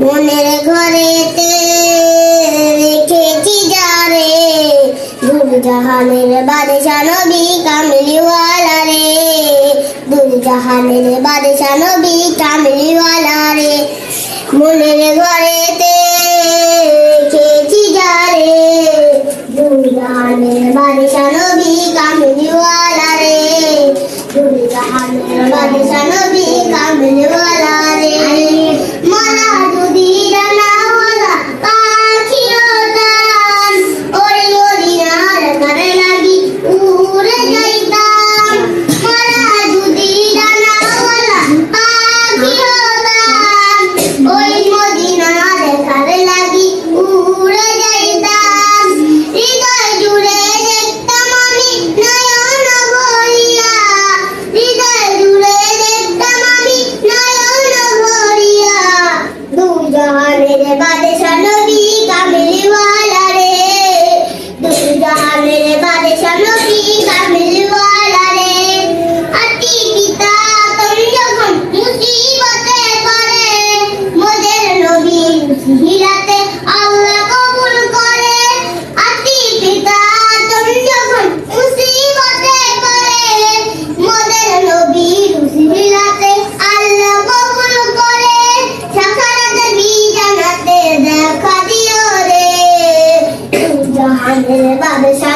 মনের ঘরেতে রেখেছি যারে দুল জাহানের বাদশা নবী কামলিওয়ালা রে। দুল জাহানের বাদশা নবী কামলিওয়ালা রে। মনের ঘরেতে রেখেছি যারে দুল জাহানের বাদশা নবী কামলিওয়ালা দুই জাহানের বাদশা নবী কামলিওয়ালা জাহানের জানাতে দেখা